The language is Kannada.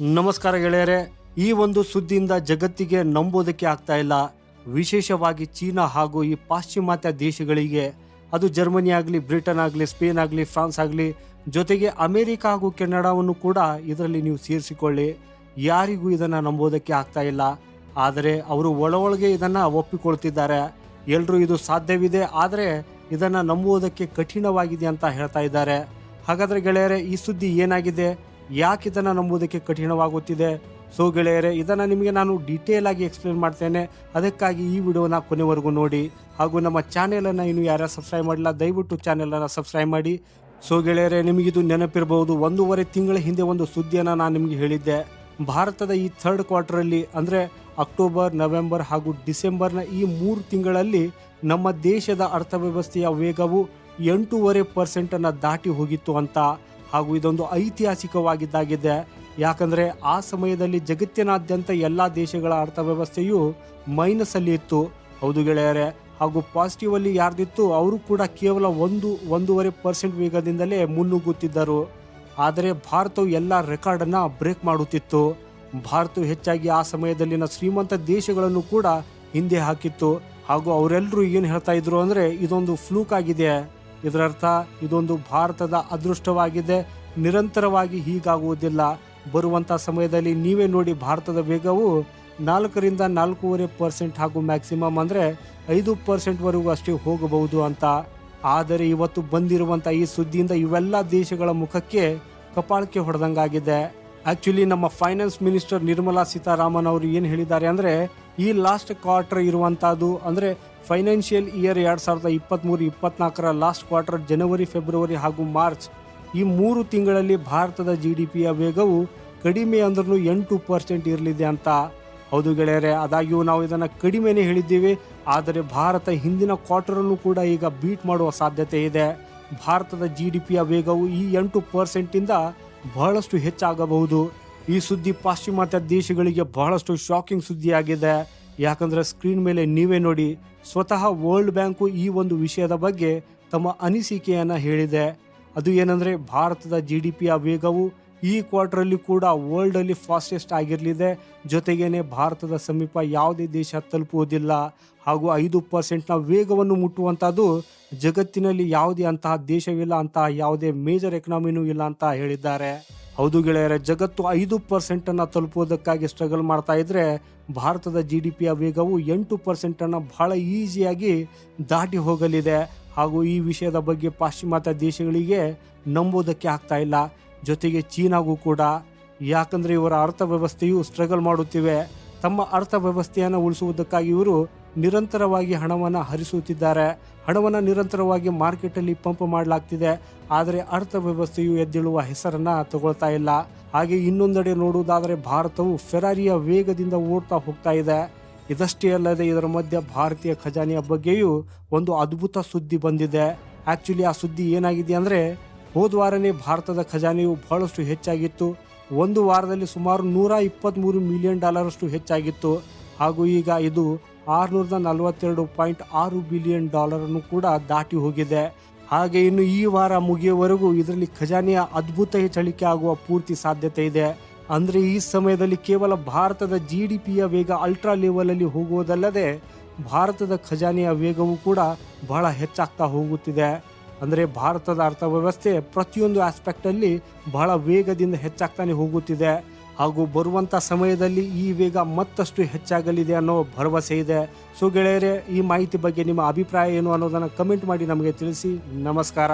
ನಮಸ್ಕಾರ ಗೆಳೆಯರೆ, ಈ ಒಂದು ಸುದ್ದಿಯಿಂದ ಜಗತ್ತಿಗೆ ನಂಬೋದಕ್ಕೆ ಆಗ್ತಾ ಇಲ್ಲ. ವಿಶೇಷವಾಗಿ ಚೀನಾ ಹಾಗೂ ಈ ಪಾಶ್ಚಿಮಾತ್ಯ ದೇಶಗಳಿಗೆ, ಅದು ಜರ್ಮನಿ ಆಗಲಿ, ಬ್ರಿಟನ್ ಆಗಲಿ, ಸ್ಪೇನ್ ಆಗಲಿ, ಫ್ರಾನ್ಸ್ ಆಗಲಿ, ಜೊತೆಗೆ ಅಮೆರಿಕ ಹಾಗೂ ಕೆನಡಾವನ್ನು ಕೂಡ ಇದರಲ್ಲಿ ನೀವು ಸೇರಿಸಿಕೊಳ್ಳಿ. ಯಾರಿಗೂ ಇದನ್ನು ನಂಬೋದಕ್ಕೆ ಆಗ್ತಾ ಇಲ್ಲ. ಆದರೆ ಅವರು ಒಳ ಒಳಗೆ ಇದನ್ನು ಒಪ್ಪಿಕೊಳ್ತಿದ್ದಾರೆ. ಎಲ್ಲರೂ ಇದು ಸಾಧ್ಯವಿದೆ, ಆದರೆ ಇದನ್ನು ನಂಬುವುದಕ್ಕೆ ಕಠಿಣವಾಗಿದೆ ಅಂತ ಹೇಳ್ತಾ ಇದ್ದಾರೆ. ಹಾಗಾದರೆ ಗೆಳೆಯರೆ, ಈ ಸುದ್ದಿ ಏನಾಗಿದೆ? ಯಾಕೆ ಇದನ್ನು ನಂಬುವುದಕ್ಕೆ ಕಠಿಣವಾಗುತ್ತಿದೆ? ಸೊ ಗೆಳೆಯರೆ, ಇದನ್ನು ನಿಮಗೆ ನಾನು ಡೀಟೇಲ್ ಆಗಿ ಎಕ್ಸ್ಪ್ಲೇನ್ ಮಾಡ್ತೇನೆ. ಅದಕ್ಕಾಗಿ ಈ ವಿಡಿಯೋನ ಕೊನೆವರೆಗೂ ನೋಡಿ. ಹಾಗೂ ನಮ್ಮ ಚಾನೆಲನ್ನು ಇನ್ನು ಯಾರು ಸಬ್ಸ್ಕ್ರೈಬ್ ಮಾಡಿಲ್ಲ ದಯವಿಟ್ಟು ಚಾನೆಲನ್ನು ಸಬ್ಸ್ಕ್ರೈಬ್ ಮಾಡಿ. ಸೊ ಗೆಳೆಯರೆ, ನಿಮಗಿದು ನೆನಪಿರಬಹುದು ಒಂದೂವರೆ ತಿಂಗಳ ಹಿಂದೆ ಒಂದು ಸುದ್ದಿಯನ್ನು ನಾನು ನಿಮಗೆ ಹೇಳಿದ್ದೆ. ಭಾರತದ ಈ ಥರ್ಡ್ ಕ್ವಾರ್ಟರಲ್ಲಿ ಅಂದರೆ ಅಕ್ಟೋಬರ್, ನವೆಂಬರ್ ಹಾಗೂ ಡಿಸೆಂಬರ್ನ ಈ ಮೂರು ತಿಂಗಳಲ್ಲಿ ನಮ್ಮ ದೇಶದ ಅರ್ಥವ್ಯವಸ್ಥೆಯ ವೇಗವು ಎಂಟೂವರೆ ಪರ್ಸೆಂಟನ್ನು ದಾಟಿ ಹೋಗಿತ್ತು ಅಂತ. ಹಾಗೂ ಇದೊಂದು ಐತಿಹಾಸಿಕವಾಗಿದ್ದಾಗಿದೆ. ಯಾಕಂದರೆ ಆ ಸಮಯದಲ್ಲಿ ಜಗತ್ತಿನಾದ್ಯಂತ ಎಲ್ಲ ದೇಶಗಳ ಅರ್ಥವ್ಯವಸ್ಥೆಯು ಮೈನಸ್ ಅಲ್ಲಿ ಇತ್ತು. ಹೌದು ಗೆಳೆಯರೆ, ಹಾಗೂ ಪಾಸಿಟಿವ್ ಅಲ್ಲಿ ಯಾರ್ದಿತ್ತು, ಅವರು ಕೂಡ ಕೇವಲ ಒಂದು, ಒಂದೂವರೆ ಪರ್ಸೆಂಟ್ ವೇಗದಿಂದಲೇ ಮುನ್ನುಗ್ಗುತ್ತಿದ್ದರು. ಆದರೆ ಭಾರತವು ಎಲ್ಲ ರೆಕಾರ್ಡನ್ನು ಬ್ರೇಕ್ ಮಾಡುತ್ತಿತ್ತು. ಭಾರತವು ಹೆಚ್ಚಾಗಿ ಆ ಸಮಯದಲ್ಲಿನ ಶ್ರೀಮಂತ ದೇಶಗಳನ್ನು ಕೂಡ ಹಿಂದೆ ಹಾಕಿತ್ತು. ಹಾಗೂ ಅವರೆಲ್ಲರೂ ಏನು ಹೇಳ್ತಾ ಇದ್ರು ಅಂದರೆ ಇದೊಂದು ಫ್ಲೂಕ್ ಆಗಿದೆ. ಇದರರ್ಥ, ಇದೊಂದು ಭಾರತದ ಅದೃಷ್ಟವಾಗಿದೆ. ನಿರಂತರವಾಗಿ ಹೀಗಾಗುವುದಿಲ್ಲ. ಬರುವಂಥ ಸಮಯದಲ್ಲಿ ನೀವೇ ನೋಡಿ ಭಾರತದ ವೇಗವು ನಾಲ್ಕರಿಂದ ನಾಲ್ಕೂವರೆ ಪರ್ಸೆಂಟ್ ಹಾಗೂ ಮ್ಯಾಕ್ಸಿಮಮ್ ಅಂದರೆ ಐದು ಪರ್ಸೆಂಟ್ವರೆಗೂ ಅಷ್ಟೇ ಹೋಗಬಹುದು ಅಂತ. ಆದರೆ ಇವತ್ತು ಬಂದಿರುವಂಥ ಈ ಸುದ್ದಿಯಿಂದ ಇವೆಲ್ಲ ದೇಶಗಳ ಮುಖಕ್ಕೆ ಕಪಾಳಕ್ಕೆ ಹೊಡೆದಂಗಾಗಿದೆ. ಆಕ್ಚುಲಿ ನಮ್ಮ ಫೈನಾನ್ಸ್ ಮಿನಿಸ್ಟರ್ ನಿರ್ಮಲಾ ಸೀತಾರಾಮನ್ ಅವರು ಏನು ಹೇಳಿದ್ದಾರೆ ಅಂದರೆ, ಈ ಲಾಸ್ಟ್ ಕ್ವಾರ್ಟರ್ ಇರುವಂಥದ್ದು ಅಂದರೆ ಫೈನಾನ್ಷಿಯಲ್ ಇಯರ್ ಎರಡು ಸಾವಿರದ ಇಪ್ಪತ್ತ್ಮೂರು ಇಪ್ಪತ್ನಾಲ್ಕರ ಲಾಸ್ಟ್ ಕ್ವಾರ್ಟರ್ ಜನವರಿ, ಫೆಬ್ರವರಿ ಹಾಗೂ ಮಾರ್ಚ್ ಈ ಮೂರು ತಿಂಗಳಲ್ಲಿ ಭಾರತದ ಜಿ ಡಿ ಪಿಯ ವೇಗವು ಕಡಿಮೆ ಅಂದ್ರೂ ಎಂಟು ಪರ್ಸೆಂಟ್ ಇರಲಿದೆ ಅಂತ. ಹೌದು ಗೆಳೆಯರೆ, ಆದಾಗ್ಯೂ ನಾವು ಇದನ್ನು ಕಡಿಮೆನೇ ಹೇಳಿದ್ದೀವಿ, ಆದರೆ ಭಾರತ ಹಿಂದಿನ ಕ್ವಾರ್ಟರನ್ನು ಕೂಡ ಈಗ ಬೀಟ್ ಮಾಡುವ ಸಾಧ್ಯತೆ ಇದೆ. ಭಾರತದ ಜಿ ಡಿ ಪಿಯ ವೇಗವು ಈ ಎಂಟು ಪರ್ಸೆಂಟಿಂದ ಬಹಳಷ್ಟು ಹೆಚ್ಚಾಗಬಹುದು. ಈ ಸುದ್ದಿ ಪಾಶ್ಚಿಮಾತ್ಯ ದೇಶಗಳಿಗೆ ಬಹಳಷ್ಟು ಶಾಕಿಂಗ್ ಸುದ್ದಿಯಾಗಿದೆ. ಯಾಕಂದ್ರೆ ಸ್ಕ್ರೀನ್ ಮೇಲೆ ನೀವೇ ನೋಡಿ ಸ್ವತಃ ವರ್ಲ್ಡ್ ಬ್ಯಾಂಕು ಈ ಒಂದು ವಿಷಯದ ಬಗ್ಗೆ ತಮ್ಮ ಅನಿಸಿಕೆಯನ್ನು ಹೇಳಿದೆ. ಅದು ಏನಂದ್ರೆ ಭಾರತದ ಜಿ ಡಿ ಪಿಯ ವೇಗವು ಈ ಕ್ವಾರ್ಟರಲ್ಲಿ ಕೂಡ ವರ್ಲ್ಡಲ್ಲಿ ಫಾಸ್ಟೆಸ್ಟ್ ಆಗಿರಲಿದೆ. ಜೊತೆಗೇನೆ ಭಾರತದ ಸಮೀಪ ಯಾವುದೇ ದೇಶ ತಲುಪುವುದಿಲ್ಲ. ಹಾಗೂ ಐದು ಪರ್ಸೆಂಟ್ನ ವೇಗವನ್ನು ಮುಟ್ಟುವಂಥದ್ದು ಜಗತ್ತಿನಲ್ಲಿ ಯಾವುದೇ ಅಂತಹ ದೇಶವಿಲ್ಲ ಅಂತಹ ಯಾವುದೇ ಮೇಜರ್ ಎಕನಾಮಿನೂ ಇಲ್ಲ ಅಂತ ಹೇಳಿದ್ದಾರೆ. ಹೌದು ಗೆಳೆಯರ, ಜಗತ್ತು ಐದು ಪರ್ಸೆಂಟನ್ನು ತಲುಪುವುದಕ್ಕಾಗಿ ಸ್ಟ್ರಗಲ್ ಮಾಡ್ತಾ ಇದ್ದರೆ ಭಾರತದ ಜಿ ಡಿ ಪಿಯ ವೇಗವು ಎಂಟು ಪರ್ಸೆಂಟನ್ನು ಬಹಳ ಈಸಿಯಾಗಿ ದಾಟಿ ಹೋಗಲಿದೆ. ಹಾಗೂ ಈ ವಿಷಯದ ಬಗ್ಗೆ ಪಾಶ್ಚಿಮಾತ್ಯ ದೇಶಗಳಿಗೆ ನಂಬೋದಕ್ಕೆ ಆಗ್ತಾ ಇಲ್ಲ. ಜೊತೆಗೆ ಚೀನಾಗೂ ಕೂಡ. ಯಾಕಂದರೆ ಇವರ ಅರ್ಥವ್ಯವಸ್ಥೆಯು ಸ್ಟ್ರಗಲ್ ಮಾಡುತ್ತಿವೆ. ತಮ್ಮ ಅರ್ಥವ್ಯವಸ್ಥೆಯನ್ನು ಉಳಿಸುವುದಕ್ಕಾಗಿ ಇವರು ನಿರಂತರವಾಗಿ ಹಣವನ್ನು ಹರಿಸುತ್ತಿದ್ದಾರೆ. ಹಣವನ್ನು ನಿರಂತರವಾಗಿ ಮಾರ್ಕೆಟಲ್ಲಿ ಪಂಪ್ ಮಾಡಲಾಗ್ತಿದೆ. ಆದರೆ ಅರ್ಥವ್ಯವಸ್ಥೆಯು ಎದ್ದೇಳುವ ಹೆಸರನ್ನು ತಗೊಳ್ತಾ ಇಲ್ಲ. ಹಾಗೆ ಇನ್ನೊಂದೆಡೆ ನೋಡುವುದಾದರೆ ಭಾರತವು ಫೆರಾರಿಯ ವೇಗದಿಂದ ಓಡ್ತಾ ಹೋಗ್ತಾ ಇದೆ. ಇದಷ್ಟೇ ಅಲ್ಲದೆ ಇದರ ಮಧ್ಯೆ ಭಾರತೀಯ ಖಜಾನೆಯ ಬಗ್ಗೆಯೂ ಒಂದು ಅದ್ಭುತ ಸುದ್ದಿ ಬಂದಿದೆ. ಆಕ್ಚುಲಿ ಆ ಸುದ್ದಿ ಏನಾಗಿದೆ ಅಂದರೆ, ಹೋದ ವಾರನೇ ಭಾರತದ ಖಜಾನೆಯು ಬಹಳಷ್ಟು ಹೆಚ್ಚಾಗಿತ್ತು. ಒಂದು ವಾರದಲ್ಲಿ ಸುಮಾರು ನೂರ ಇಪ್ಪತ್ತ್ಮೂರು ಮಿಲಿಯನ್ ಡಾಲರಷ್ಟು ಹೆಚ್ಚಾಗಿತ್ತು. ಹಾಗೂ ಈಗ ಇದು ಆರುನೂರದ ನಲವತ್ತೆರಡು ಪಾಯಿಂಟ್ ಆರು ಬಿಲಿಯನ್ ಡಾಲರನ್ನು ಕೂಡ ದಾಟಿ ಹೋಗಿದೆ. ಹಾಗೆ ಇನ್ನು ಈ ವಾರ ಮುಗಿಯುವವರೆಗೂ ಇದರಲ್ಲಿ ಖಜಾನೆಯ ಅದ್ಭುತ ಹೆಚ್ಚಳಿಕೆ ಆಗುವ ಪೂರ್ತಿ ಸಾಧ್ಯತೆ ಇದೆ. ಅಂದ್ರೆ ಈ ಸಮಯದಲ್ಲಿ ಕೇವಲ ಭಾರತದ ಜಿ ಡಿ ಪಿಯ ವೇಗ ಅಲ್ಟ್ರಾ ಲೆವೆಲ್ ಅಲ್ಲಿ ಹೋಗುವುದಲ್ಲದೆ ಭಾರತದ ಖಜಾನೆಯ ವೇಗವು ಕೂಡ ಬಹಳ ಹೆಚ್ಚಾಗ್ತಾ ಹೋಗುತ್ತಿದೆ. ಅಂದರೆ ಭಾರತದ ಅರ್ಥವ್ಯವಸ್ಥೆ ಪ್ರತಿಯೊಂದು ಆಸ್ಪೆಕ್ಟ್ ಅಲ್ಲಿ ಬಹಳ ವೇಗದಿಂದ ಹೆಚ್ಚಾಗ್ತಾನೆ ಹೋಗುತ್ತಿದೆ. ಹಾಗೂ ಬರುವಂಥ ಸಮಯದಲ್ಲಿ ಈ ವೇಗ ಮತ್ತಷ್ಟು ಹೆಚ್ಚಾಗಲಿದೆ ಅನ್ನೋ ಭರವಸೆ ಇದೆ. ಸೊ ಗೆಳೆಯರೇ, ಈ ಮಾಹಿತಿ ಬಗ್ಗೆ ನಿಮ್ಮ ಅಭಿಪ್ರಾಯ ಏನು ಅನ್ನೋದನ್ನು ಕಮೆಂಟ್ ಮಾಡಿ ನಮಗೆ ತಿಳಿಸಿ. ನಮಸ್ಕಾರ.